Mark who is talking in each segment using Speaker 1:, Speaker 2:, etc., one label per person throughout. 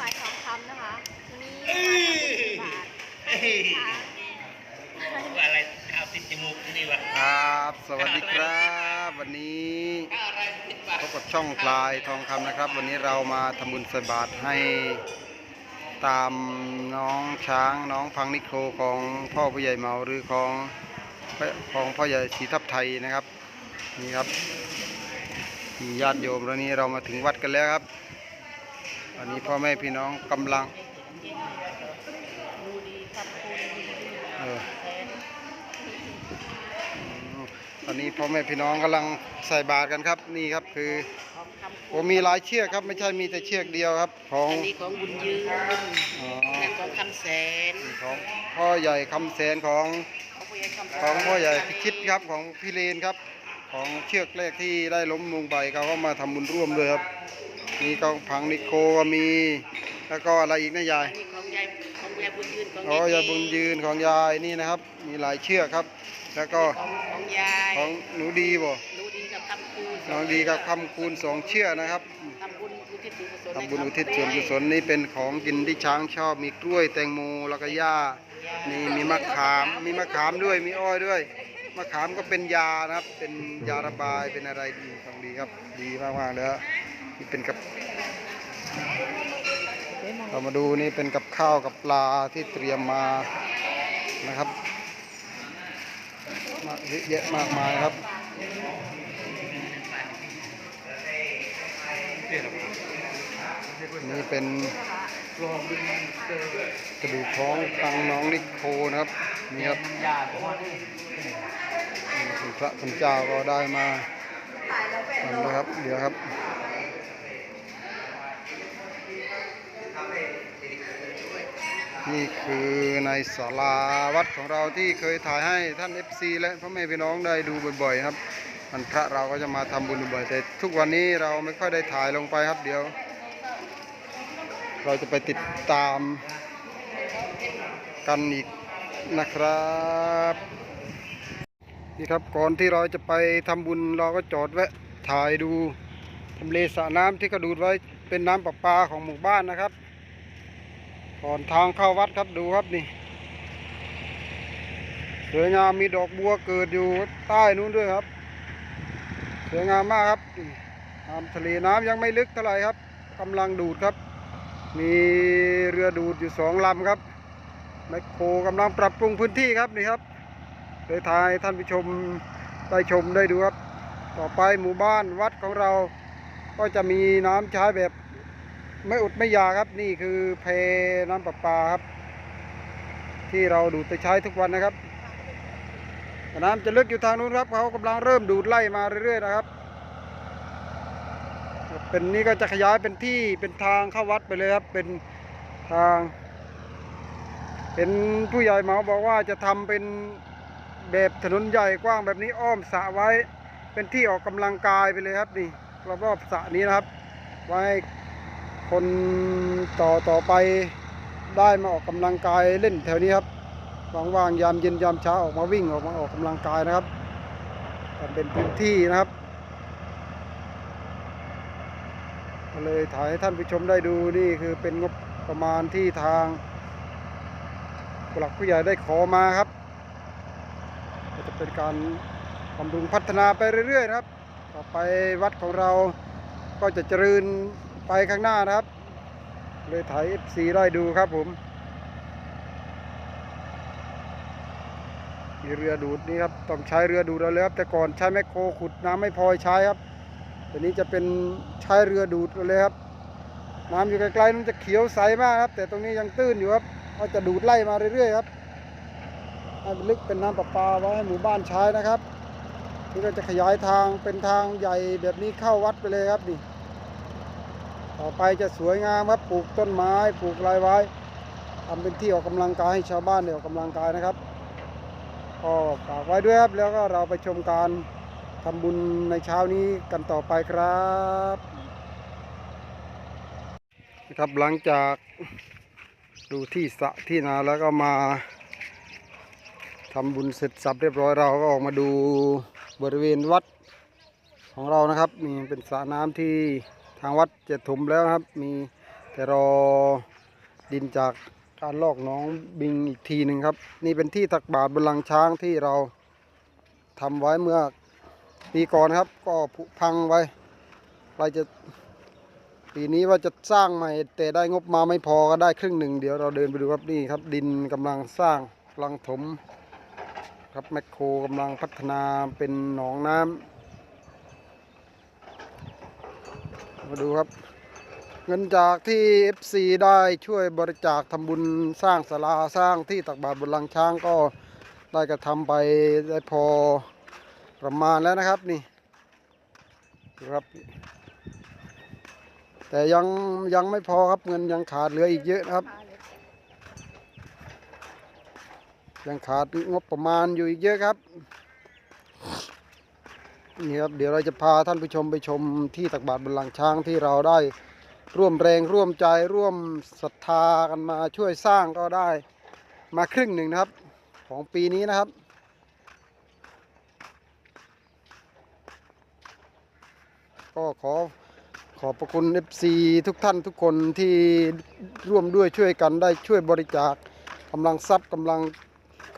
Speaker 1: ควายทองคำนะคะวันนี้
Speaker 2: เอ้
Speaker 1: มายทำบุญสิบบาท
Speaker 2: เอ้ย
Speaker 1: ช้าง
Speaker 2: ว่าอะไรเอาติดจมูกนี่วะ
Speaker 3: ครับ สวัสดีครับ วันนี้
Speaker 2: อะไรติดปาก
Speaker 3: พบกับช่องพลายทองคำนะครับ วันนี้เรามาทำบุญใส่บาตรให้ตามน้องช้างน้องพังนิโครของพ่อผู้ใหญ่เมาหรือของของพ่อใหญ่ศรีทับไทยนะครับนี่ครับมีญาติโยมแล้วนี้เรามาถึงวัดกันแล้วครับ วันนี้พ่อแม่พี่น้องกำลังเออตอนนี้พ่อแม่พี่น้องกำลังใส่บาตรกันครับ นี่ครับคือผมมีหลายเชือกครับ ไม่ใช่มีแต่เชือกเดียวครับของ
Speaker 4: อันนี้ของบุญยืน
Speaker 3: อ๋อ
Speaker 4: นั่นของคำแสน
Speaker 3: ของพ่อใหญ่คำแสนของ
Speaker 4: ของพ่อใหญ่คำแสน
Speaker 3: ของพ่อใหญ่พิชิตครับของพี่เลนครับ ของเชือกแรกที่ได้ล้มลงไปเขาก็มาทำบุญร่วมด้วยครับ นี่ก็พังนิโคก็มี แล้วก็อะไรอีกนะยาย
Speaker 4: อันนี้ของยายของยายบุญยืนของ
Speaker 3: อ๋อยาย
Speaker 4: เบุ
Speaker 3: ญยืนของยายนี่นะครับ มีหลายเชือกครับ แล้วก็
Speaker 4: ของของยาย
Speaker 3: ของหนูดีบ่
Speaker 4: รู้ดีกับคำคูณ
Speaker 3: น้องดีกับคำคูณสองเชือกนะครับ
Speaker 4: ทำบุญอุทิศส่วนกุศล
Speaker 3: ทำบุญอุทิศส่วนกุศลนี่เป็นของกินที่ช้างชอบมีกล้วยแตงโมแล้วก็หญ้านี่มีมะขามมีมะขามด้วยมีอ้อยด้วยมะขามก็เป็นยานะครับ เป็นยาระบายเป็นอะไรดีของดีครับ ดีมากๆเลยฮะ นี่เป็นกับ เรามาดูนี่เป็นกับข้าวกับปลาที่เตรียมมานะครับมาเยอะแยะมากมายครับนี่เป็นกระดูกของตังน้องนิโคนะครับนี่ครับนี่คุณพระคุณเจ้าก็ได้มาทำนะครับ เดี๋ยวครับ นี่คือในศาลาวัดของเราที่เคยถ่ายให้ท่าน FC และพ่อแม่พี่น้องได้ดูบ่อยๆครับวันพระเราก็จะมาทำบุญบ่อยๆแต่ทุกวันนี้เราไม่ค่อยได้ถ่ายลงไปครับเดี๋ยว เราจะไปติดตามกันอีกนะครับนี่ครับก่อนที่เราจะไปทำบุญเราก็จอดแวะถ่ายดูทำเลสระน้ำที่กระดูดไว้เป็นน้ำประปาของหมู่บ้านนะครับ ก่อนทางเข้าวัดครับดูครับนี่สวยงามมีดอกบัวเกิดอยู่ใต้นู้นด้วยครับ สวยงามมากครับนี่น้ำทะเลน้ำยังไม่ลึกเท่าไหร่ครับกำลังดูดครับ มีเรือดูดอยู่สองลำครับแมคโครกำลังปรับปรุงพื้นที่ครับนี่ครับเลยทายท่านผู้ชมได้ชมได้ดูครับ ต่อไปหมู่บ้านวัดของเราก็จะมีน้ำใช้แบบ ไม่อุดไม่ยาครับนี่คือเพน้ำประปาครับ ที่เราดูดไปใช้ทุกวันนะครับแต่น้ำจะลึกอยู่ทางนู้นครับเขากำลังเริ่มดูดไล่มาเรื่อยๆนะครับ เป็นนี่ก็จะขยายเป็นที่เป็นทางเข้าวัดไปเลยครับ เป็นทาง เป็นผู้ใหญ่เหมาบอกว่าจะทำเป็นแบบถนนใหญ่กว้างแบบนี้อ้อมสระไว้ เป็นที่ออกกำลังกายไปเลยครับนี่รอบๆสระนี้นะครับ ไว้ คนต่อต่อไปได้มาออกกำลังกายเล่นแถวนี้ครับว่างๆยามเย็นยามเช้าออกมาวิ่งออกมาออกกำลังกายนะครับเป็นพื้นที่นะครับก็เลยถ่ายให้ท่านผู้ชมได้ดูนี่คือเป็นงบประมาณที่ทางหลักผู้ใหญ่ได้ขอมาครับก็จะเป็นการบำรุงพัฒนาไปเรื่อยๆนะครับ ต่อไปวัดของเราก็จะเจริญ ไปข้างหน้านะครับ เลยถ่าย FC ได้ดูครับผม มีเรือดูดนี่ครับ ต้องใช้เรือดูดแล้วครับ แต่ก่อนใช้แมคโครขุดน้ำไม่พอใช้ครับตัวนี้จะเป็นใช้เรือดูดเลยครับ น้ำอยู่ไกลๆมันจะเขียวใสมากครับ แต่ตรงนี้ยังตื้นอยู่ครับก็จะดูดไล่มาเรื่อยๆครับให้ลึกเป็นน้ำประปาไว้ให้หมู่บ้านใช้นะครับนี่ก็จะขยายทางเป็นทางใหญ่แบบนี้เข้าวัดไปเลยครับนี่ ต่อไปจะสวยงามครับปลูกต้นไม้ปลูกไรไว้ทำเป็นที่ออกกำลังกายให้ชาวบ้านได้ออกกำลังกายนะครับก็ฝากไว้ด้วยครับแล้วก็เราไปชมการทำบุญในเช้านี้กันต่อไปครับนะครับหลังจากดูที่สระที่นาแล้วก็มาทำบุญเสร็จสับเรียบร้อยเราก็ออกมาดูบริเวณวัดของเรานะครับนี่เป็นสระน้ำที่ ทางวัดจะถมแล้วนะครับ มีแต่รอดินจากการลอกน้องบิงอีกทีหนึ่งครับ นี่เป็นที่ตักบาตรบนหลังช้างที่เราทำไว้เมื่อปีก่อนครับ ก็ผุพังไว้เราจะปีนี้ว่าจะสร้างใหม่แต่ได้งบมาไม่พอก็ได้ครึ่งหนึ่งเดี๋ยวเราเดินไปดูครับนี่ครับ ดินกำลังสร้างกำลังถม ครับแมคโครกำลังพัฒนาเป็นหนองน้ำ มาดูครับ เงินจากที่ FC ได้ช่วยบริจาคทำบุญสร้างศาลาสร้างที่ตักบาตรบนลังช้างก็ได้กระทำไปได้พอประมาณแล้วนะครับนี่ดูครับ แต่ยังยังไม่พอครับเงินยังขาดเหลืออีกเยอะนะครับ ยังขาดงบประมาณอยู่อีกเยอะครับ นี่ครับเดี๋ยวเราจะพาท่านผู้ชมไปชมที่ตักบาตรบนหลังช้างที่เราได้ร่วมแรงร่วมใจร่วมศรัทธากันมาช่วยสร้างก็ได้มาครึ่งหนึ่งนะครับ ของปีนี้นะครับก็ขอขอบพระคุณ FC ทุกท่านทุกคนที่ร่วมด้วยช่วยกันได้ช่วยบริจาคกำลังทรัพย์กำลัง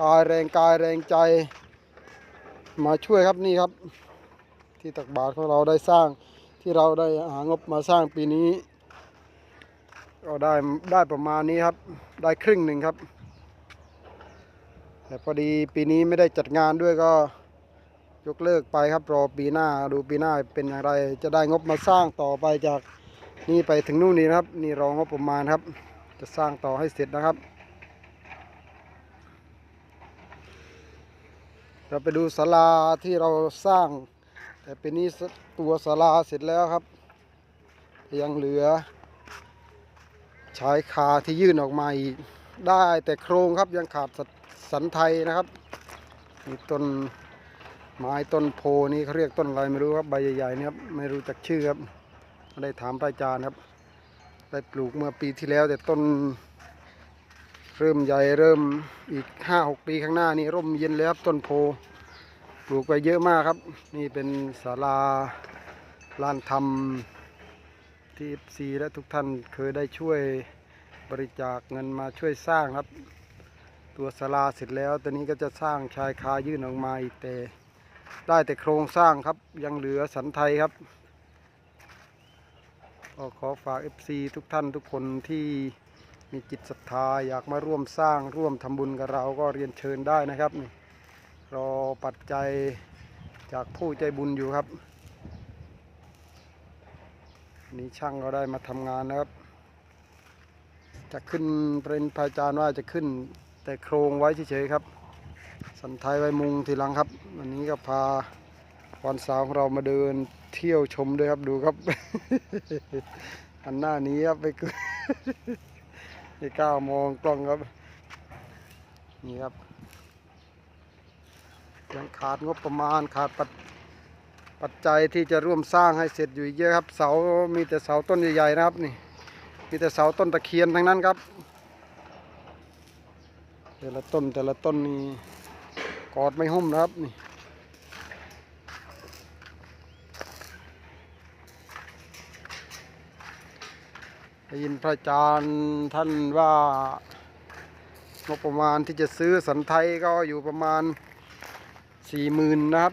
Speaker 3: กายแรงกายแรงใจ มาช่วยครับนี่ครับ ที่ตักบาตรของเราได้สร้างที่เราได้หางบมาสร้างปีนี้ ก็ได้ได้ประมาณนี้ครับ ได้ครึ่งหนึ่งครับ แต่พอดีปีนี้ไม่ได้จัดงานด้วยก็ยกเลิกไปครับรอปีหน้าดูปีหน้าเป็นอย่างไร จะได้งบมาสร้างต่อไปจากนี่ไปถึงนู่นนี่นะครับ นี่รองบประมาณครับ จะสร้างต่อให้เสร็จนะครับ เราไปดูศาลาที่เราสร้าง แต่เปีนี้ตัวศาลาเสร็จแล้วครับ ยังเหลือชายคาที่ยื่นออกมาอีกได้แต่โครงครับยังขาดสัสันไทยนะครับมีต้นไม้ต้นโพนี่เขาเรียกต้นอะไรไม่รู้ครับใบใหญ่ๆนี่ครับไม่รู้จักชื่อครับได้ถามอาจารย์ครับ ได้ปลูกเมื่อปีที่แล้ว แต่ต้นเริ่มใหญ่เริ่มอีกห้าหกปีข้างหน้านี่ร่มเย็นเลยครับต้นโพ ปลูกไปเยอะมากครับ นี่เป็นศาลาลานธรรมที่ซีและทุกท่านเคยได้ช่วยบริจาคเงินมาช่วยสร้างครับ ตัวศาลาเสร็จแล้วตอนนี้ก็จะสร้างชายคายื่นออกมาอีกแต่ได้แต่โครงสร้างครับยังเหลือสันไทยครับก็ขอฝาก FC ทุกท่านทุกคนที่มีจิตศรัทธาอยากมาร่วมสร้างร่วมทำบุญกับเราก็เรียนเชิญได้นะครับนี่ รอปัจจัยจากผู้ใจบุญอยู่ครับ นี่ช่างก็ได้มาทำงานนะครับ จะขึ้นเป็นพระอาจารย์ว่าจะขึ้น แต่โครงไว้เฉยๆครับ สันไทยไว้มุงทีหลังครับ วันนี้ก็พาวันสาวของเรามาเดินเที่ยวชมด้วยครับดูครับ อันหน้านี้ครับไปไม่กล้ามองกล้องครับ นี่ครับ ยังขาดงบประมาณขาดปัจปัจจัยที่จะร่วมสร้างให้เสร็จอยู่เยอะครับ เสา มีแต่เสาต้นใหญ่ๆนะครับนี่มีแต่เสาต้นตะเคียนทั้งนั้นครับ แต่ละต้นแต่ละต้นนี่กอดไม่หุ้มนะครับนี่ได้ยินพระอาจารย์ท่านว่างบประมาณที่จะซื้อสันไทยก็อยู่ประมาณ สี่หมื่นนะครับ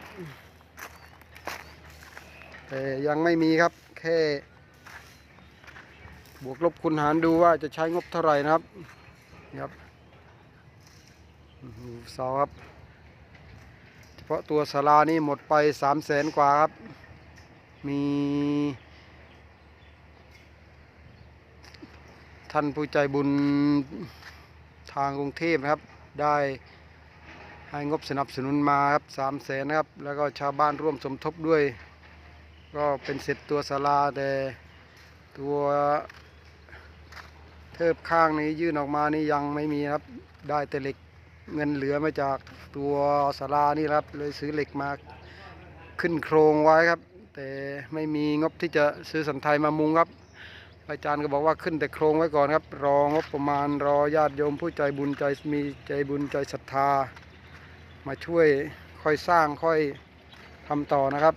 Speaker 3: แต่ยังไม่มีครับ แค่ บวกลบคูณหารดูว่าจะใช้งบเท่าไหร่นะครับนี่ครับอื้อหือเสาครับ เฉพาะตัวศาลานี่หมดไปสามแสนกว่าครับ มีท่านผู้ใจบุญทางกรุงเทพนะครับ ได้ ให้งบสนับสนุนมาครับสามแสนนะครับ แล้วก็ชาวบ้านร่วมสมทบด้วย ก็เป็นเสร็จตัวศาลาแต่ตัวเทิบข้างนี้ยื่นออกมานี่ยังไม่มีครับ ได้แต่เหล็กเงินเหลือมาจากตัวศาลานี่ครับ เลยซื้อเหล็กมาขึ้นโครงไว้ครับ แต่ไม่มีงบที่จะซื้อสันไทยมามุงครับอาจารย์ก็บอกว่าขึ้นแต่โครงไว้ก่อนครับ รองบประมาณรอญาติโยมผู้ใจบุญใจมีใจบุญใจศรัทธา มาช่วยค่อยสร้างค่อยทำต่อนะครับ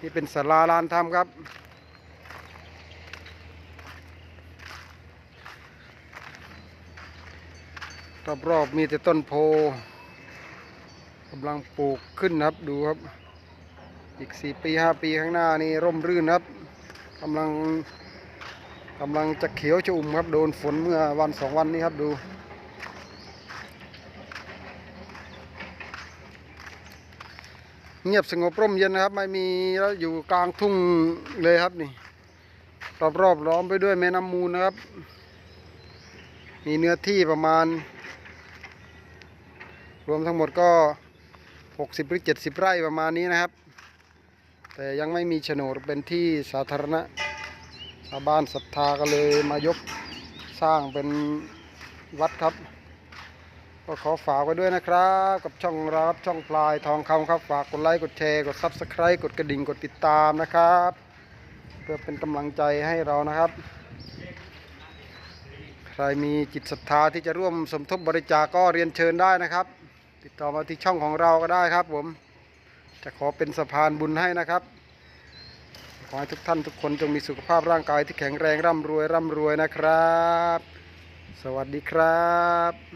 Speaker 3: นี่เป็นสาราลานทำครับ รอบๆมีแต่ต้นโพกำลังปลูกขึ้นครับดูครับ อีก 4 ปี 5 ปีข้างหน้านี่ร่มรื่นครับกำลังกำลังจะเขียวชอุ่มครับ โดนฝนเมื่อวันสองวันนี้ครับดู เงียบสงบร่มเย็นนะครับ ไม่มีแล้วอยู่กลางทุ่งเลยครับนี่ รอบๆล้อมไปด้วยแม่น้ำมูลนะครับ มีเนื้อที่ประมาณ รวมทั้งหมดก็ 60หรือ70 ไร่ประมาณนี้นะครับ แต่ยังไม่มีโฉนดเป็นที่สาธารณะชาวบ้านศรัทธาก็เลยมายกสร้างเป็นวัดครับ ก็ขอฝากไว้ด้วยนะครับ กับช่องรับช่องพลายทองคำครับฝากกดไลค์กดแชร์กด Subscribe กดกระดิ่งกดติดตามนะครับ เพื่อเป็นกำลังใจให้เรานะครับ ใครมีจิตศรัทธาที่จะร่วมสมทบบริจาคก็เรียนเชิญได้นะครับ ติดต่อมาที่ช่องของเราก็ได้ครับ ผมจะขอเป็นสะพานบุญให้นะครับขอให้ทุกท่านทุกคนจงมีสุขภาพร่างกายที่แข็งแรงร่ำรวยร่ำรวยนะครับ สวัสดีครับ